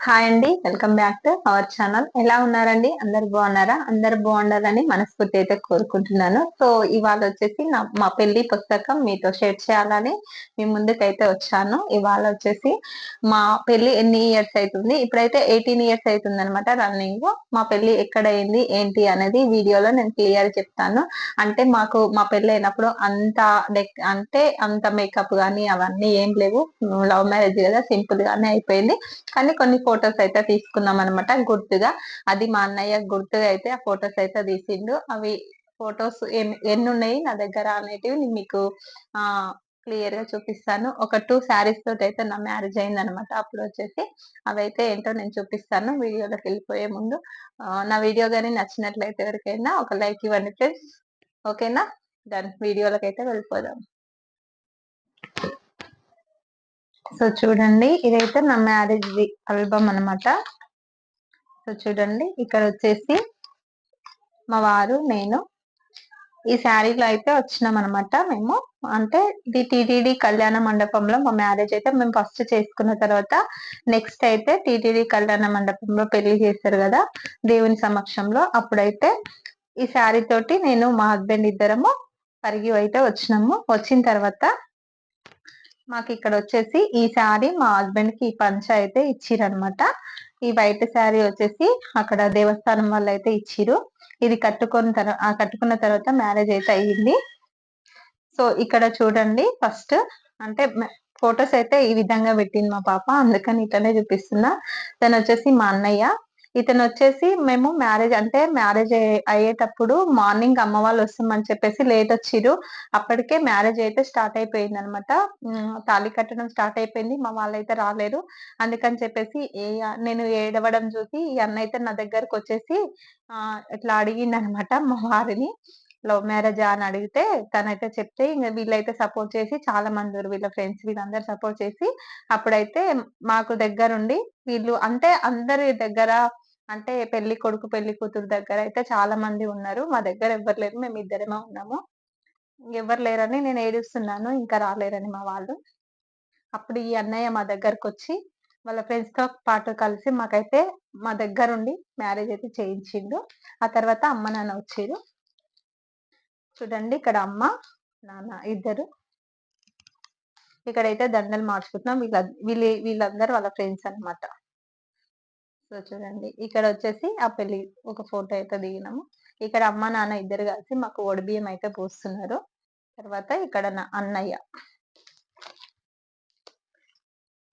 Hi అండి welcome back to our channel ఎలా ఉన్నారండి? అందరు బాగున్నారా? అందరు బాగుండాలని మనస్ఫూర్తి అయితే కోరుకుంటున్నాను. సో ఇవాళ వచ్చేసి నా మా పెళ్ళి పుస్తకం మీతో షేర్ చేయాలని మీ ముందుకైతే వచ్చాను. ఇవాళ వచ్చేసి మా పెళ్ళి ఎన్ని ఇయర్స్ అవుతుంది ఇప్పుడైతే ఎయిటీన్ ఇయర్స్ అవుతుంది అనమాట రన్నింగ్ మా పెళ్ళి ఎక్కడ అయింది ఏంటి? అనేది వీడియోలో నేను క్లియర్ చెప్తాను. అంటే మాకు మా పెళ్ళి అయినప్పుడు అంత అంటే అంత మేకప్ కానీ అవన్నీ ఏం లేవు. లవ్ మ్యారేజ్ కదా సింపుల్ గానే అయిపోయింది. కానీ కొన్ని ఫొటోస్ అయితే తీసుకున్నాం అనమాట గుర్తుగా. అది మా అన్నయ్య గుర్తుగా అయితే ఆ ఫొటోస్ అయితే తీసిండు. అవి ఫొటోస్ ఎన్ని ఉన్నాయి నా దగ్గర అనేటివి మీకు ఆ క్లియర్గా చూపిస్తాను. ఒక టూ శారీస్ తోటి అయితే నా మ్యారేజ్ అయింది అనమాట అప్పుడు వచ్చేసి అవైతే ఏంటో నేను చూపిస్తాను. వీడియోలోకి వెళ్ళిపోయే ముందు నా వీడియో కానీ నచ్చినట్లయితే ఎవరికైనా ఒక లైక్ ఇవ్వండి ఫ్రెండ్స్. ఓకేనా? దాని వీడియోలోకి అయితే వెళ్ళిపోదాం. సో చూడండి ఇదైతే నా మ్యారేజ్ ఆల్బమ్ అనమాట సో చూడండి ఇక్కడ వచ్చేసి మా వారు నేను ఈ శారీలో అయితే వచ్చినాం అనమాట మేము. అంటే ఇది టీటీడీ కళ్యాణ మండపంలో మా మ్యారేజ్ అయితే మేము ఫస్ట్ చేసుకున్న తర్వాత నెక్స్ట్ అయితే టీటీడీ కళ్యాణ మండపంలో పెళ్ళి చేశారు కదా దేవుని సమక్షంలో. అప్పుడైతే ఈ శారీ తోటి నేను మా హస్బెండ్ ఇద్దరము పరిగి అయితే వచ్చినాము. వచ్చిన తర్వాత మాకు ఇక్కడ వచ్చేసి ఈ శారీ మా హస్బెండ్కి ఈ పంచ అయితే ఇచ్చిరనమాట ఈ వైట్ శారీ వచ్చేసి అక్కడ దేవస్థానం వాళ్ళు అయితే ఇచ్చిరు. ఇది కట్టుకున్న తర్వాత కట్టుకున్న తర్వాత మ్యారేజ్ అయితే అయ్యింది. సో ఇక్కడ చూడండి ఫస్ట్ అంటే ఫొటోస్ అయితే ఈ విధంగా పెట్టింది మా పాప. అందుకని ఇట్లనే చూపిస్తున్నా. దాని వచ్చేసి మా అన్నయ్య. ఇతను వచ్చేసి మేము మ్యారేజ్ అంటే మ్యారేజ్ అయ్యేటప్పుడు మార్నింగ్ అమ్మ వాళ్ళు వస్తామని చెప్పేసి లేట్ వచ్చిరు అప్పటికే మ్యారేజ్ అయితే స్టార్ట్ అయిపోయింది అనమాట తాళి కట్టడం స్టార్ట్ అయిపోయింది. మా వాళ్ళు అయితే రాలేరు. అందుకని చెప్పేసి ఏ నేను ఏడవడం చూసి ఈ అన్న అయితే నా దగ్గరకు వచ్చేసి ఆ ఇట్లా అడిగింది అనమాట మా వారిని. Love marriage? అని అడిగితే తనైతే చెప్తే ఇంకా వీళ్ళైతే సపోర్ట్ చేసి చాలా మంది వీళ్ళ ఫ్రెండ్స్ వీళ్ళందరూ సపోర్ట్ చేసి అప్పుడైతే మాకు దగ్గరుండి వీళ్ళు అంటే అందరి దగ్గర అంటే పెళ్ళి కొడుకు పెళ్ళి కూతురు దగ్గర అయితే చాలా మంది ఉన్నారు. మా దగ్గర ఎవ్వరు లేరు. మేము ఇద్దరేమో ఉన్నాము. ఎవరు లేరని నేను ఏడుస్తున్నాను. ఇంకా రాలేరని మా వాళ్ళు. అప్పుడు ఈ అన్నయ్య మా దగ్గరకు వచ్చి వాళ్ళ ఫ్రెండ్స్తో పాటు కలిసి మాకైతే మా దగ్గరుండి మ్యారేజ్ అయితే చేయించిండు. ఆ తర్వాత అమ్మ నాన్న వచ్చారు. చూడండి ఇక్కడ అమ్మ నాన్న ఇద్దరు. ఇక్కడైతే దండలు మార్చుకుంటున్నాం. వీళ్ళ వీళ్ళ వీళ్ళందరూ వాళ్ళ ఫ్రెండ్స్ అనమాట సో చూడండి. ఇక్కడ వచ్చేసి ఆ పెళ్ళి ఒక ఫోటో అయితే దిగినాము. ఇక్కడ అమ్మ నాన్న ఇద్దరు కలిసి మాకు ఒడిబియ్యం అయితే పోస్తున్నారు. తర్వాత ఇక్కడ నా అన్నయ్య.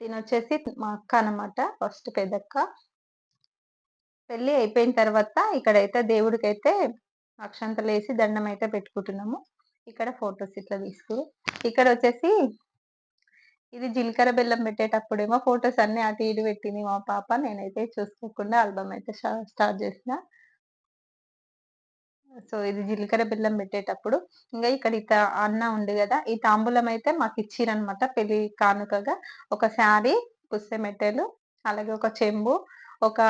దీని వచ్చేసి మా అక్క అనమాట ఫస్ట్ పెద్దక్క. పెళ్ళి అయిపోయిన తర్వాత ఇక్కడైతే దేవుడికైతే అక్షంతలు వేసి దండం అయితే పెట్టుకుంటున్నాము. ఇక్కడ ఫొటోస్ ఇట్లా తీసుకురు. ఇక్కడ వచ్చేసి ఇది జీలకర్ర బెల్లం పెట్టేటప్పుడేమో ఫొటోస్ అన్ని అటు ఇటు పెట్టింది మా పాప. నేనైతే చూసుకోకుండా ఆల్బమ్ అయితే స్టార్ట్ చేసిన. సో ఇది జీలకర్ర బెల్లం పెట్టేటప్పుడు. ఇంకా ఇక్కడ ఇత అన్న ఉంది కదా ఈ తాంబూలం అయితే మాకు ఇచ్చిరనమాట పెళ్ళి కానుకగా. ఒక శారీ పుస్తె మెట్టెలు అలాగే ఒక చెంబు ఒక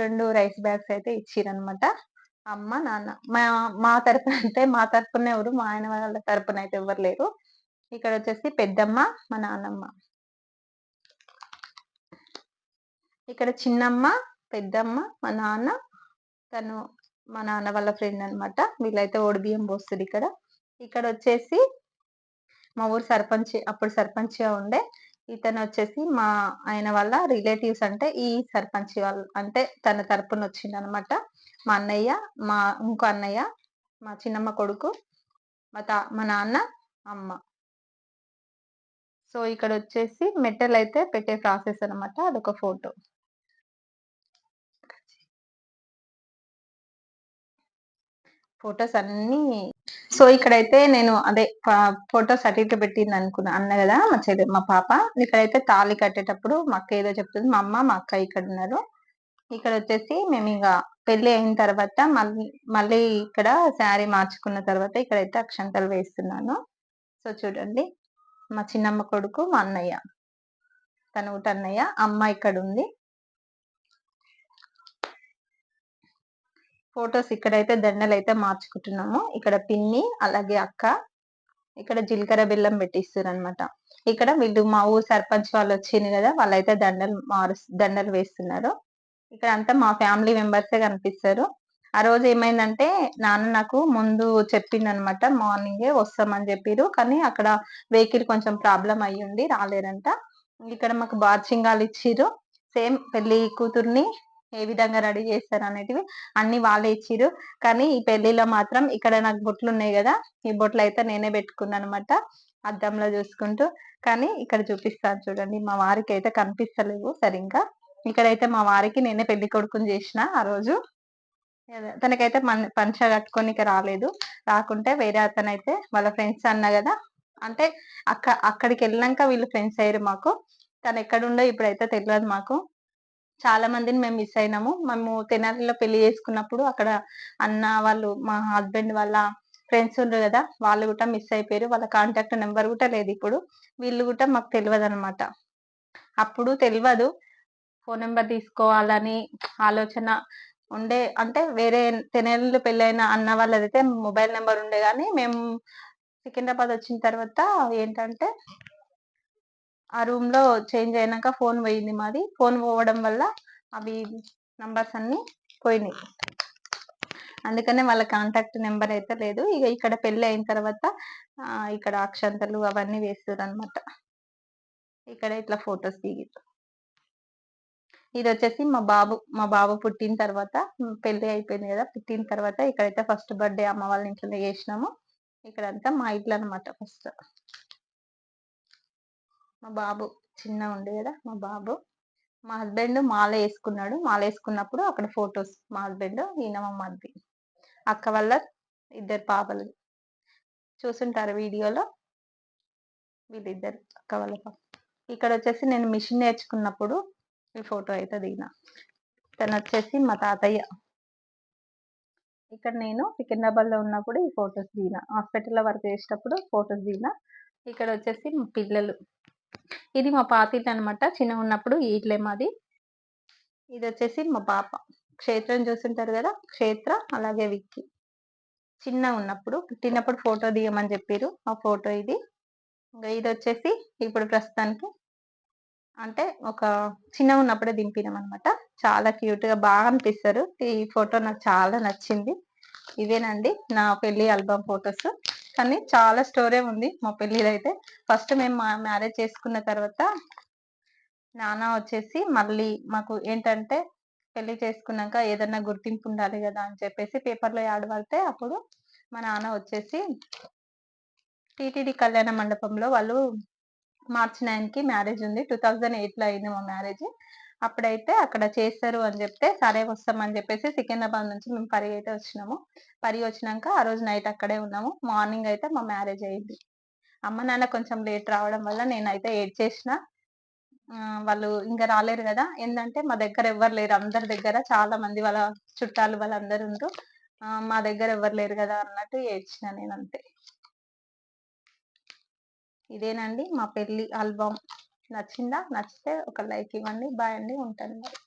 రెండు రైస్ బ్యాగ్స్ అయితే ఇచ్చిరనమాట అమ్మ నాన్న మా మా తరపున అంటే మా తరపున ఎవరు మా ఆయన వాళ్ళ తరపున అయితే ఎవరు లేరు. ఇక్కడ వచ్చేసి పెద్దమ్మ మా నాన్నమ్మ. ఇక్కడ చిన్నమ్మ పెద్దమ్మ మా నాన్న తను మా నాన్న వాళ్ళ ఫ్రెండ్ అనమాట వీళ్ళైతే బియ్యం పోస్తుంది ఇక్కడ. ఇక్కడ వచ్చేసి మా ఊరు సర్పంచ్ అప్పుడు సర్పంచ్గా ఉండే. ఇతను వచ్చేసి మా ఆయన వాళ్ళ రిలేటివ్స్ అంటే ఈ సర్పంచ్ వాళ్ళ అంటే తన తరపున వచ్చింది అనమాట మా అన్నయ్య మా ఇంకో అన్నయ్య మా చిన్నమ్మ కొడుకు మా తా మా నాన్న అమ్మ. సో ఇక్కడ వచ్చేసి మెటల్ అయితే పెట్టే ప్రాసెస్ అనమాట అదొక ఫోటో. ఫొటోస్ అన్ని సో ఇక్కడైతే నేను అదే ఫొటోస్ అటు ఇటు పెట్టింది అనుకున్నా అన్న కదా మా చెల్లి మా పాప. ఇక్కడైతే తాళి కట్టేటప్పుడు మా అక్క ఏదో చెప్తుంది మా అమ్మ మా అక్క ఇక్కడ ఉన్నారు. ఇక్కడ వచ్చేసి మేము ఇక పెళ్ళి అయిన తర్వాత మళ్ళీ మళ్ళీ ఇక్కడ శారీ మార్చుకున్న తర్వాత ఇక్కడైతే అక్షంతలు వేస్తున్నాను. సో చూడండి. మా చిన్నమ్మ కొడుకు మా అన్నయ్య. తను అన్నయ్య అమ్మ ఇక్కడ ఉంది ఫొటోస్ ఇక్కడైతే దండలు అయితే మార్చుకుంటున్నాము. ఇక్కడ పిన్ని అలాగే అక్క ఇక్కడ జీలకర్ర బెల్లం పెట్టిస్తారు అనమాట ఇక్కడ వీళ్ళు మా ఊరు సర్పంచ్ వాళ్ళు వచ్చింది కదా వాళ్ళైతే దండలు మారు దండలు వేస్తున్నారు. ఇక్కడ అంతా మా ఫ్యామిలీ మెంబర్సే కనిపిస్తారు. ఆ రోజు ఏమైందంటే నాన్న నాకు ముందు చెప్పింది అనమాట మార్నింగే వస్తామని చెప్పిరు కానీ అక్కడ వెహికల్ కొంచెం ప్రాబ్లం అయ్యింది రాలేరంట ఇక్కడ మాకు బార్చింగాలు ఇచ్చిరు. సేమ్ పెళ్ళి కూతుర్ని ఏ విధంగా రెడీ చేస్తారు అనేటివి అన్ని వాళ్ళే ఇచ్చిరు. కానీ ఈ పెళ్ళిలో మాత్రం ఇక్కడ నాకు బొట్లు ఉన్నాయి కదా ఈ బొట్లు అయితే నేనే పెట్టుకున్నాను అనమాట అద్దంలో చూసుకుంటూ. కానీ ఇక్కడ చూపిస్తాను చూడండి మా వారికి అయితే కనిపిస్తలేవు సరిగ్గా. ఇక్కడైతే మా వారికి నేనే పెళ్ళి కొడుకుని చేసిన ఆ రోజు. తనకైతే పంచ కట్టుకొని రాలేదు. రాకుంటే వేరే అతనైతే వాళ్ళ ఫ్రెండ్స్ అన్న కదా అంటే అక్క అక్కడికి వెళ్ళినాక వీళ్ళు ఫ్రెండ్స్ అయ్యారు మాకు. తను ఎక్కడుండో ఇప్పుడైతే తెలియదు మాకు. చాలా మందిని మేము మిస్ అయినాము. మేము తెనాలిలో పెళ్ళి చేసుకున్నప్పుడు అక్కడ అన్న వాళ్ళు మా హస్బెండ్ వాళ్ళ ఫ్రెండ్స్ ఉండరు కదా వాళ్ళు కూడా మిస్ అయిపోయారు. వాళ్ళ కాంటాక్ట్ నెంబర్ కూడా లేదు ఇప్పుడు. వీళ్ళు కూడా మాకు తెలియదు అనమాట అప్పుడు తెలియదు ఫోన్ నెంబర్ తీసుకోవాలని ఆలోచన ఉండే అంటే వేరే తెనేళ్ళు పెళ్ళైన అన్న వాళ్ళదైతే మొబైల్ నెంబర్ ఉండే కానీ మేము సికింద్రాబాద్ వచ్చిన తర్వాత ఏంటంటే ఆ రూమ్లో చేంజ్ అయినాక ఫోన్ పోయింది మాది. ఫోన్ పోవడం వల్ల అవి నంబర్స్ అన్ని పోయినాయి. అందుకనే వాళ్ళ కాంటాక్ట్ నెంబర్ అయితే లేదు. ఇక ఇక్కడ పెళ్ళి అయిన తర్వాత ఇక్కడ అక్షంతలు అవన్నీ వేస్తారు అనమాట ఇక్కడ ఇట్లా ఫొటోస్ దిగి ఇది వచ్చేసి మా బాబు మా బాబు పుట్టిన తర్వాత పెళ్ళి అయిపోయింది కదా పుట్టిన తర్వాత ఇక్కడైతే ఫస్ట్ బర్త్డే అమ్మ వాళ్ళ ఇంట్లో చేసినాము. ఇక్కడంతా మా ఇల్లు అనమాట ఫస్ట్. మా బాబు చిన్న ఉండే కదా మా బాబు. మా హస్బెండ్ మాల వేసుకున్నాడు. మాల వేసుకున్నప్పుడు అక్కడ ఫొటోస్ మా హస్బెండ్ ఈయన మా అక్క వల్ల ఇద్దరు పాపలు. చూసుంటారు వీడియోలో వీళ్ళిద్దరు అక్క వాళ్ళ ఇక్కడ వచ్చేసి నేను మిషన్ నేర్చుకున్నప్పుడు ఈ ఫోటో అయితే దిగిన. తను వచ్చేసి మా తాతయ్య. ఇక్కడ నేను సికింద్రాబాద్లో ఉన్నప్పుడు ఈ ఫొటోస్ దిగిన. హాస్పిటల్లో వర్క్ చేసేటప్పుడు ఫొటోస్ దిగిన. ఇక్కడ వచ్చేసి మా పిల్లలు. ఇది మా పాతిట్ అనమాట చిన్న ఉన్నప్పుడు ఈట్లే మాది. ఇది వచ్చేసి మా పాప. క్షేత్రం చూస్తుంటారు కదా? క్షేత్ర అలాగే విక్కి. చిన్న ఉన్నప్పుడు పుట్టినప్పుడు ఫోటో దిగమని చెప్పారు ఆ ఫోటో ఇది. ఇంకా ఇది వచ్చేసి ఇప్పుడు ప్రస్తుతానికి అంటే ఒక చిన్న ఉన్నప్పుడే దింపినాం అనమాట చాలా క్యూట్గా బాగా అనిపిస్తారు. ఈ ఫోటో నాకు చాలా నచ్చింది. ఇదేనండి నా పెళ్ళి ఆల్బమ్ ఫొటోస్. కానీ చాలా స్టోరీ ఉంది మా పెళ్ళిలో అయితే ఫస్ట్ మేము మ్యారేజ్ చేసుకున్న తర్వాత నాన్న వచ్చేసి మళ్ళీ మాకు ఏంటంటే పెళ్ళి చేసుకున్నాక ఏదన్నా గుర్తింపు ఉండాలి కదా అని చెప్పేసి పేపర్లో యాడ్ పడితే అప్పుడు మా నాన్న వచ్చేసి టీటీడీ కళ్యాణ మండపంలో వాళ్ళు మార్చి నైన్కి మ్యారేజ్ ఉంది. టూ థౌజండ్ ఎయిట్లో అయింది మా మ్యారేజ్. అప్పుడైతే అక్కడ చేస్తారు అని చెప్తే సరే వస్తామని చెప్పేసి సికింద్రాబాద్ నుంచి మేము పరి అయితే వచ్చినాము. పరి వచ్చినాక ఆ రోజు నైట్ అక్కడే ఉన్నాము. మార్నింగ్ అయితే మా మ్యారేజ్ అయింది. అమ్మ నాన్న కొంచెం లేట్ రావడం వల్ల నేనైతే ఏడ్ చేసిన. వాళ్ళు ఇంకా రాలేరు కదా. ఏంటంటే మా దగ్గర ఎవ్వరు లేరు. అందరి దగ్గర చాలా మంది వాళ్ళ చుట్టాలు వాళ్ళందరూ మా దగ్గర ఎవ్వరు లేరు కదా అన్నట్టు ఏడ్చిన నేను అంతే ఇదేనండి మా పెళ్ళి ఆల్బమ్. నచ్చిందా? నచ్చితే ఒక లైక్ ఇవ్వండి. బాయ్ అండి. ఉంటాను మరి.